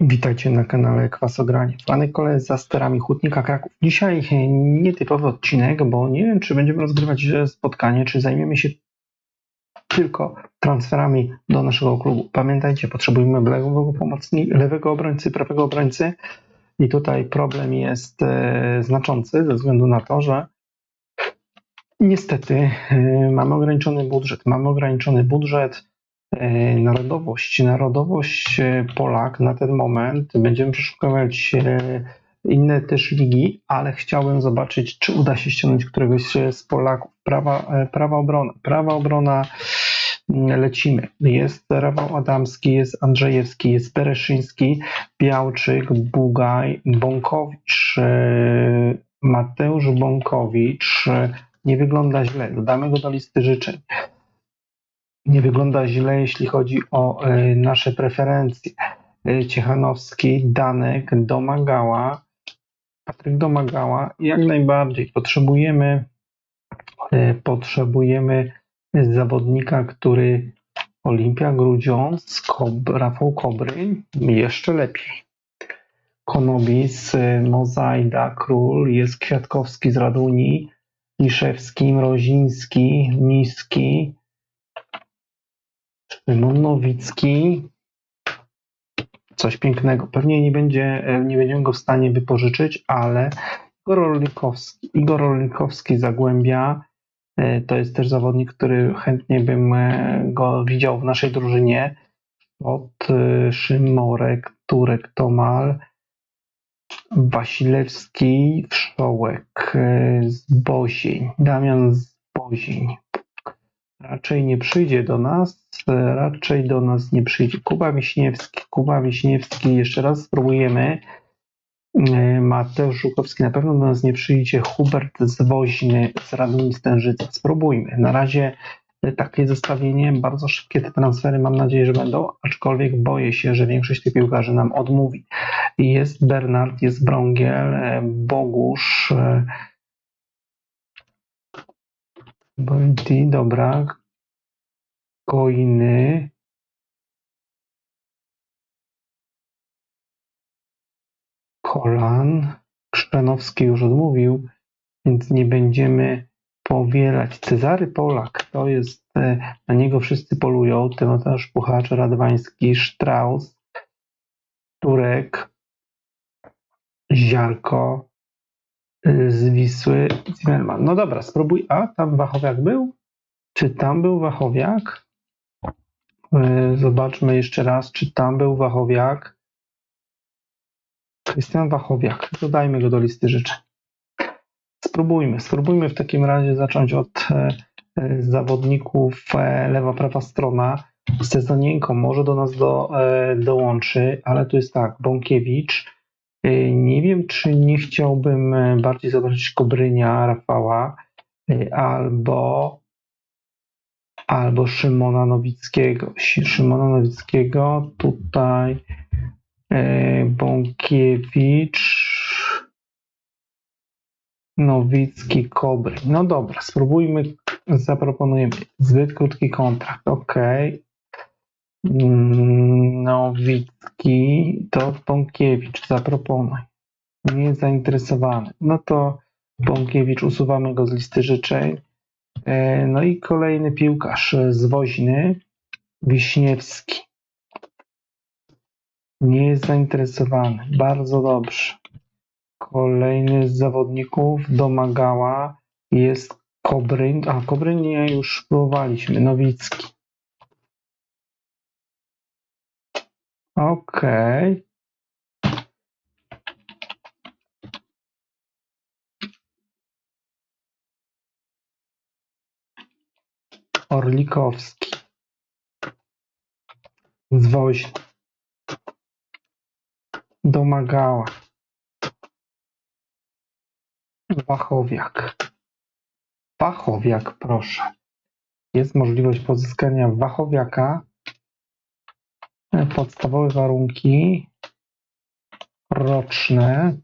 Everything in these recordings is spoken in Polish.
Witajcie na kanale Kwasogranie. Fany kole za sterami Hutnika Kraków. Dzisiaj nietypowy odcinek, bo nie wiem, czy będziemy rozgrywać spotkanie, czy zajmiemy się tylko transferami do naszego klubu. Pamiętajcie, potrzebujemy lewego pomocnika, lewego obrońcy, prawego obrońcy i tutaj problem jest e, znaczący ze względu na to, że niestety e, mamy ograniczony budżet. Mamy ograniczony budżet narodowość. Narodowość e, Polak na ten moment. Będziemy przeszukiwać e, inne też ligi, ale chciałbym zobaczyć, czy uda się ściągnąć któregoś z Polaków. Prawa, prawa obrona. Prawa obrona mm, lecimy. Jest Rafał Adamski, jest Andrzejewski, jest Pereszyński, Białczyk, Bugaj, Bąkowicz, Mateusz Bąkowicz. Nie wygląda źle. Dodamy go do listy życzeń nie wygląda źle, jeśli chodzi o e, nasze preferencje. E, Ciechanowski, Danek, Domagała, Patryk Domagała, jak najbardziej potrzebujemy e, potrzebujemy zawodnika, który Olimpia Grudziądz, Rafał Kobryń, jeszcze lepiej. Konobis, Mozajda, Król, jest Kwiatkowski z Raduni, Liszewski, Mroziński, Niski, Szymon Nowicki. Coś pięknego. Pewnie nie, będzie, e, nie będziemy go w stanie wypożyczyć, ale Igor Orlikowski, Igor Zagłębia e, to jest też zawodnik, który chętnie bym e, go widział w naszej drużynie. Od Szymorek, Turek, Tomal, Wasilewski, Wszołek, Zbozień, Damian Zbozień. Raczej nie przyjdzie do nas, raczej do nas nie przyjdzie. Kuba Wiśniewski, Kuba Wiśniewski, jeszcze raz spróbujemy. E, Mateusz Żukowski na pewno do nas nie przyjdzie. Hubert Zwoźny z Raduni Stężyca. Spróbujmy. Na razie takie zestawienie, bardzo szybkie te transfery mam nadzieję, że będą, aczkolwiek boję się, że większość tych piłkarzy nam odmówi. Jest Bernard, jest Brągiel, e, Bogusz, Boldi, dobra. Coiny. Kolan. Krzanowski już odmówił, więc nie będziemy powielać. Cezary Polak, to jest, e, na niego wszyscy polują. Tymoteusz Puchacz, Radwański, Strauss, Turek, Ziarko, z Wisły Zimmerman. No dobra, spróbuj. A, tam Wachowiak był? Czy tam był Wachowiak? E, zobaczmy jeszcze raz, czy tam był Wachowiak. Krystian Wachowiak. Dodajmy go do listy życzeń. Spróbujmy. Spróbujmy w takim razie zacząć od e, e, zawodników lewa, prawa strona. Sezonienko może do nas do, dołączy, ale tu jest tak, Bąkiewicz, Y, nie wiem, czy nie chciałbym e, bardziej zobaczyć Kobrynia Rafała y, albo, albo Szymona Nowickiego. Szymona Nowickiego tutaj e, Bąkiewicz, Nowicki, Kobry. No dobra, spróbujmy, zaproponujemy zbyt krótki kontrakt. Ok, Nowicki to Bąkiewicz, zaproponuj. Nie jest zainteresowany. No to Bąkiewicz, usuwamy go z listy życzeń. E, no i kolejny piłkarz z Woźny, Wiśniewski. Nie jest zainteresowany. Bardzo dobrze. Kolejny z zawodników domagała jest Kobryń. A, Kobryń nie, już próbowaliśmy. Nowicki. Okej. Orlikowski. Zwoźny. Domagała. Wachowiak. Wachowiak, proszę. Jest możliwość pozyskania wachowiaka podstawowe warunki roczne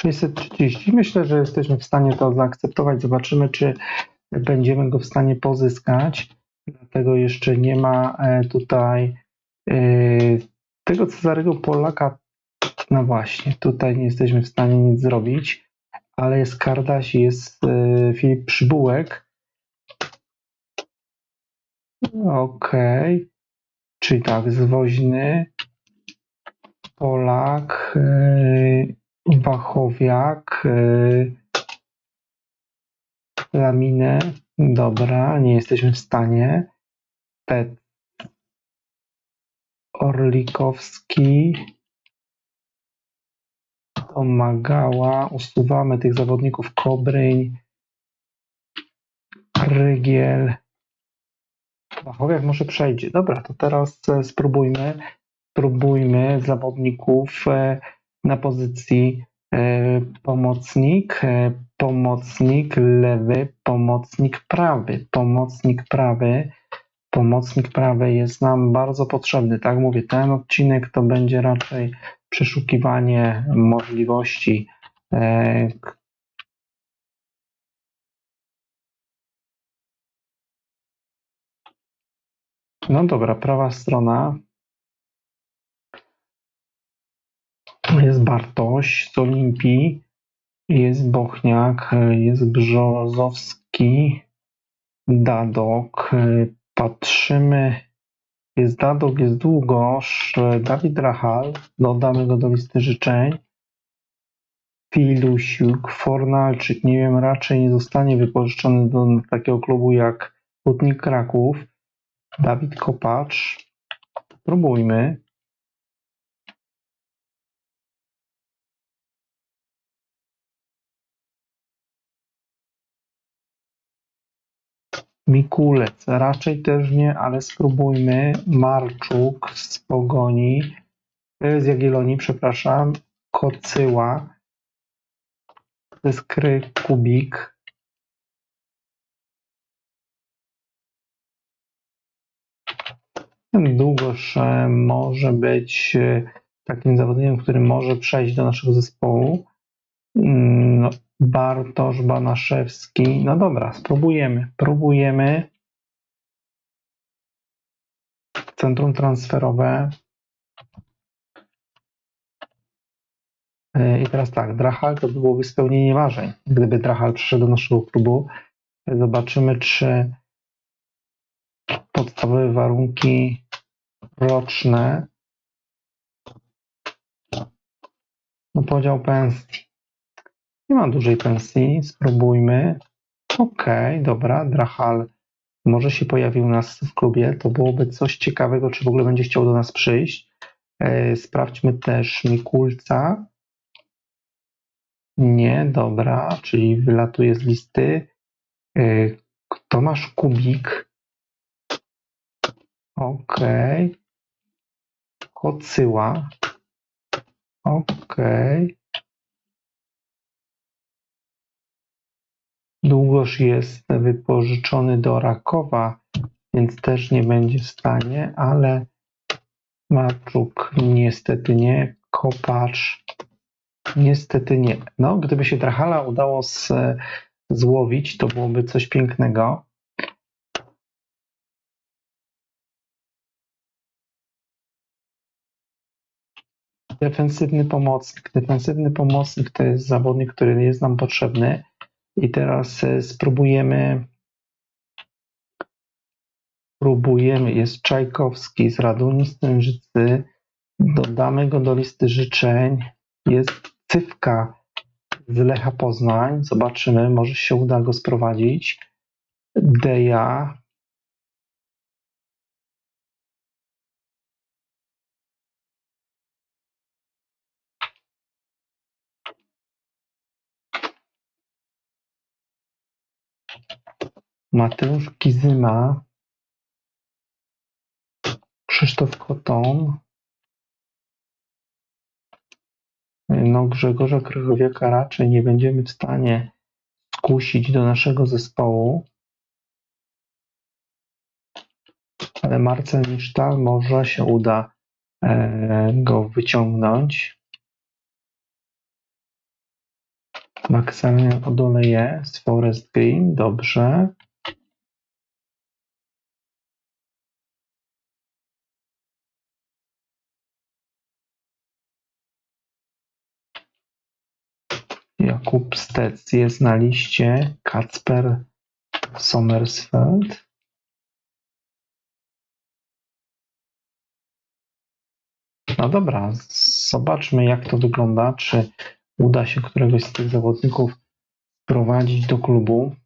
630. Myślę, że jesteśmy w stanie to zaakceptować. Zobaczymy, czy będziemy go w stanie pozyskać. Dlatego jeszcze nie ma e, tutaj e, tego Cezarego Polaka. No właśnie, tutaj nie jesteśmy w stanie nic zrobić, ale jest Kardaś, jest e, Filip Przybułek. Okej. Czyli tak, zwoźny, Polak, yy, Wachowiak, yy, Laminę. Dobra, nie jesteśmy w stanie. Pet. Orlikowski. Domagała. Usuwamy tych zawodników. Kobryń. Rygiel. Wachowiak może przejdzie. Dobra, to teraz e, spróbujmy. Spróbujmy zawodników e, na pozycji e, pomocnik, pomocnik lewy, pomocnik prawy, pomocnik prawy. Pomocnik prawy jest nam bardzo potrzebny. Tak mówię, ten odcinek to będzie raczej przeszukiwanie możliwości, e, No dobra, prawa strona. Jest Bartoś z Olimpii, jest Bochniak, jest Brzozowski, Dadok. Patrzymy, jest Dadok, jest Długosz, Dawid Rachal, dodamy go do listy życzeń. Filusiuk, Fornalczyk, nie wiem, raczej nie zostanie wypożyczony do takiego klubu jak Hutnik Kraków. Dawid Kopacz. Spróbujmy. Mikulec, raczej też nie, ale spróbujmy. Marczuk z Pogoni, z Jagiellonii, przepraszam. Kocyła, to jest Kry Kubik. Długoż e, może być e, takim zawodnikiem, który może przejść do naszego zespołu. Bartosz Banaszewski. No dobra, spróbujemy. Próbujemy. Centrum transferowe. E, I teraz tak, Drachal to byłoby spełnienie marzeń. Gdyby Drachal przyszedł do naszego klubu, zobaczymy, czy podstawowe warunki roczne. No podział pensji. Nie ma dużej pensji, spróbujmy. Okej, dobra, Drachal może się pojawił u nas w klubie, to byłoby coś ciekawego, czy w ogóle będzie chciał do nas przyjść. E, Sprawdźmy też Mikulca. Nie, dobra, czyli wylatuje z listy. E, Tomasz Kubik. Okej. Kocyła. Okej. Długoż jest wypożyczony do Rakowa, więc też nie będzie w stanie, ale Marczuk niestety nie. Kopacz niestety nie. No, gdyby się Drachala udało z, złowić, to byłoby coś pięknego. Defensywny pomocnik. Defensywny pomocnik to jest zawodnik, który jest nam potrzebny. I teraz e, spróbujemy. Próbujemy. Jest Czajkowski z Raduni Stężycy. Dodamy go do listy życzeń. Jest Cywka z Lecha Poznań. Zobaczymy, może się uda go sprowadzić. Deja. Mateusz Kizyma. Krzysztof Koton. No, Grzegorza Krychowiaka raczej nie będziemy w stanie skusić do naszego zespołu. Ale Marcel Nisztal może się uda e, go wyciągnąć. Maksymalnie Odole jest. Forest Green, dobrze. Jakub Stec jest na liście. Kacper Sommersfeld. No dobra, zobaczmy jak to wygląda. Czy uda się któregoś z tych zawodników prowadzić do klubu.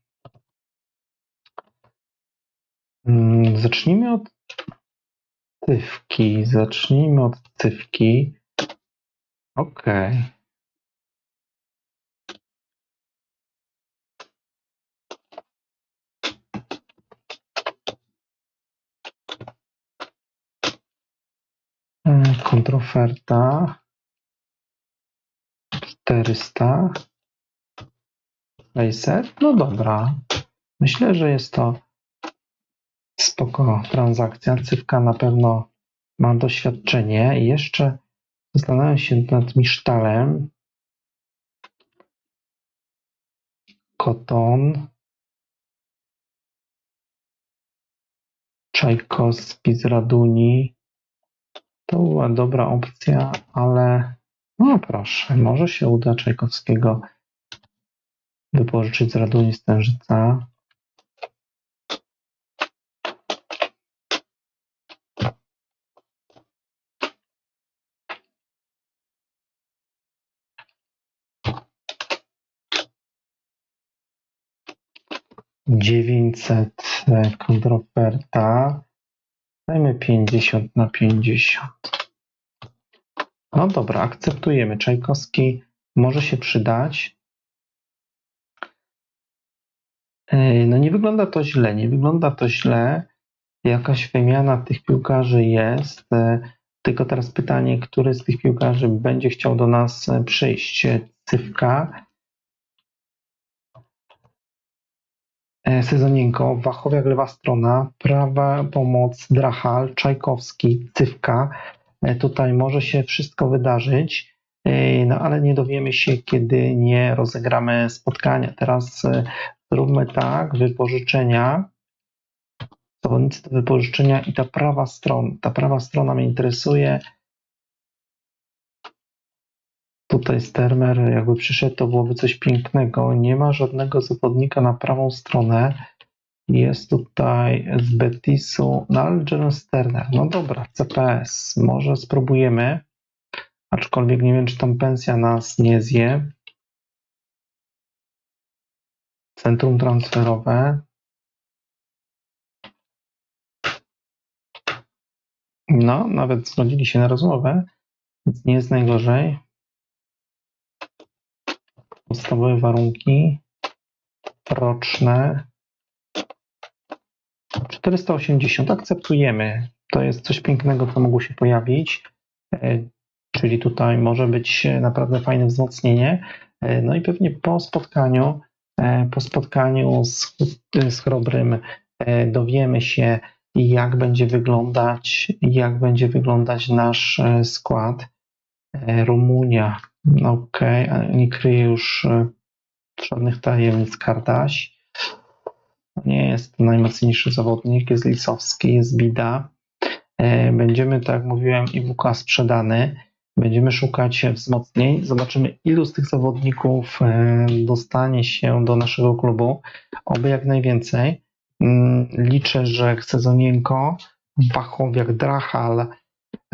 Mm, Zacznijmy od Tywki. Zacznijmy od Tywki. Okej. E, Kontroferta. 400. 600. No dobra. Myślę, że jest to spoko transakcja. Cywka na pewno ma doświadczenie. I jeszcze zastanawiam się nad Misztalem. Koton. Czajkowski z Raduni. To była dobra opcja, ale no proszę, może się uda Czajkowskiego wypożyczyć z Raduni Stężyca. Dziewięćset e, kontroferta. Dajmy 50 na 50. No dobra, akceptujemy. Czajkowski może się przydać. No nie wygląda to źle, nie wygląda to źle. Jakaś wymiana tych piłkarzy jest. Yy, Tylko teraz pytanie, który z tych piłkarzy będzie chciał do nas e, przyjść? Cywka. Sezonienko, Wachowiak lewa strona, prawa pomoc Drachal, Czajkowski, Cywka. E, Tutaj może się wszystko wydarzyć, e, no ale nie dowiemy się, kiedy nie rozegramy spotkania. Teraz e, zróbmy tak, wypożyczenia, zawodnicy do wypożyczenia i ta prawa strona, ta prawa strona mnie interesuje. Tutaj Stermer jakby przyszedł, to byłoby coś pięknego. Nie ma żadnego zawodnika na prawą stronę. Jest tutaj z Betisu, no Jalen Sterner. No dobra, CPS, może spróbujemy. Aczkolwiek nie wiem, czy tam pensja nas nie zje. Centrum transferowe. No, nawet zgodzili się na rozmowę, więc nie jest najgorzej. Podstawowe warunki roczne 480 akceptujemy. To jest coś pięknego, co mogło się pojawić. E, Czyli tutaj może być naprawdę fajne wzmocnienie. E, No i pewnie po spotkaniu, e, po spotkaniu z, z Chrobrym e, dowiemy się, jak będzie wyglądać, jak będzie wyglądać nasz e, skład. E, Rumunia, ok, nie kryje już e, żadnych tajemnic Kardaś. Nie jest najmocniejszy zawodnik, jest Lisowski, jest Bida. E, Będziemy, tak jak mówiłem, IWK sprzedany. Będziemy szukać wzmocnień. Zobaczymy, ilu z tych zawodników e, dostanie się do naszego klubu. Oby jak najwięcej. Mm, Liczę, że Sezonienko, Wachowiak, Drachal.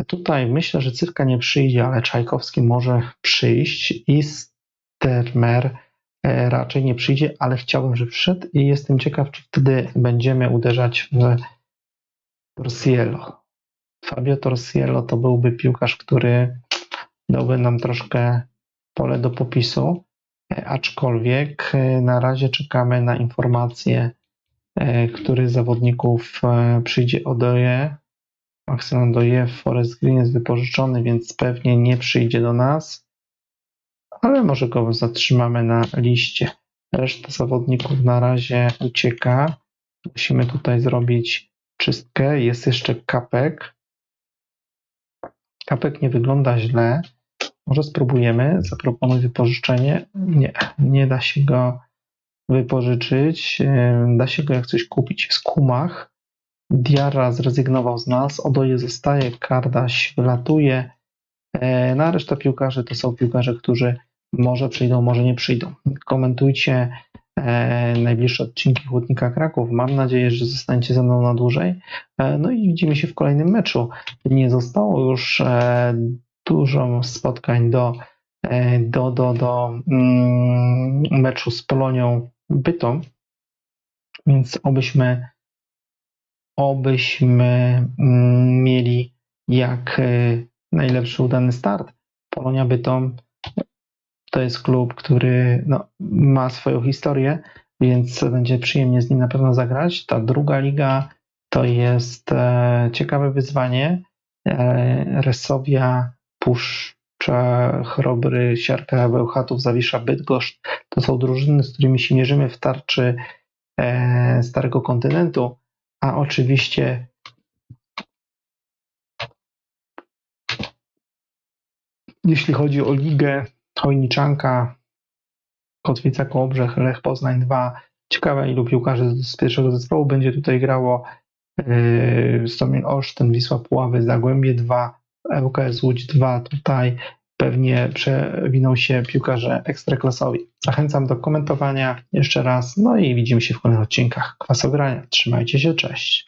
Tutaj myślę, że Cywka nie przyjdzie, ale Czajkowski może przyjść i Stermer e, raczej nie przyjdzie, ale chciałbym, żeby wszedł i jestem ciekaw, czy wtedy będziemy uderzać w Torsiello. Fabio Torsiello to byłby piłkarz, który dałby nam troszkę pole do popisu, e, aczkolwiek e, na razie czekamy na informację, e, który z zawodników przyjdzie Odoje. Maksymum Doje, Forest Green jest wypożyczony, więc pewnie nie przyjdzie do nas, ale może go zatrzymamy na liście. Reszta zawodników na razie ucieka. Musimy tutaj zrobić czystkę. Jest jeszcze kapek. Kapek nie wygląda źle. Może spróbujemy. Zaproponuj wypożyczenie. Nie, nie da się go wypożyczyć. Da się go jak coś kupić. Jest Kumach. Diarra zrezygnował z nas. Odoje zostaje. Kardaś wylatuje. E, Na resztę piłkarzy to są piłkarze, którzy może przyjdą, może nie przyjdą. Komentujcie e, najbliższe odcinki Chłodnika Kraków. Mam nadzieję, że zostaniecie ze mną na dłużej. E, No i widzimy się w kolejnym meczu. Nie zostało już dużo spotkań do, do, do, do mm, meczu z Polonią Bytom, więc obyśmy obyśmy mm, mieli jak e, najlepszy udany start. Polonia Bytom to jest klub, który no, ma swoją historię, więc będzie przyjemnie z nim na pewno zagrać. Ta druga liga to jest e, ciekawe wyzwanie. E, Resowia, Puszcza, Chrobry, Siarka, Bełchatów, Zawisza, Bydgoszcz to są drużyny, z którymi się mierzymy w tarczy Starego Kontynentu, a oczywiście jeśli chodzi o ligę Chojniczanka, Kotwica Kołobrzeg, Lech Poznań 2. Ciekawe ilu piłkarzy z pierwszego zespołu będzie tutaj grało. Yy, Stomień Olsztyn, Wisła Puławy, Zagłębie 2, ŁKS Łódź 2. Tutaj pewnie przewiną się piłkarze ekstraklasowi. Zachęcam do komentowania jeszcze raz. No i widzimy się w kolejnych odcinkach Kwasogrania. Trzymajcie się, cześć.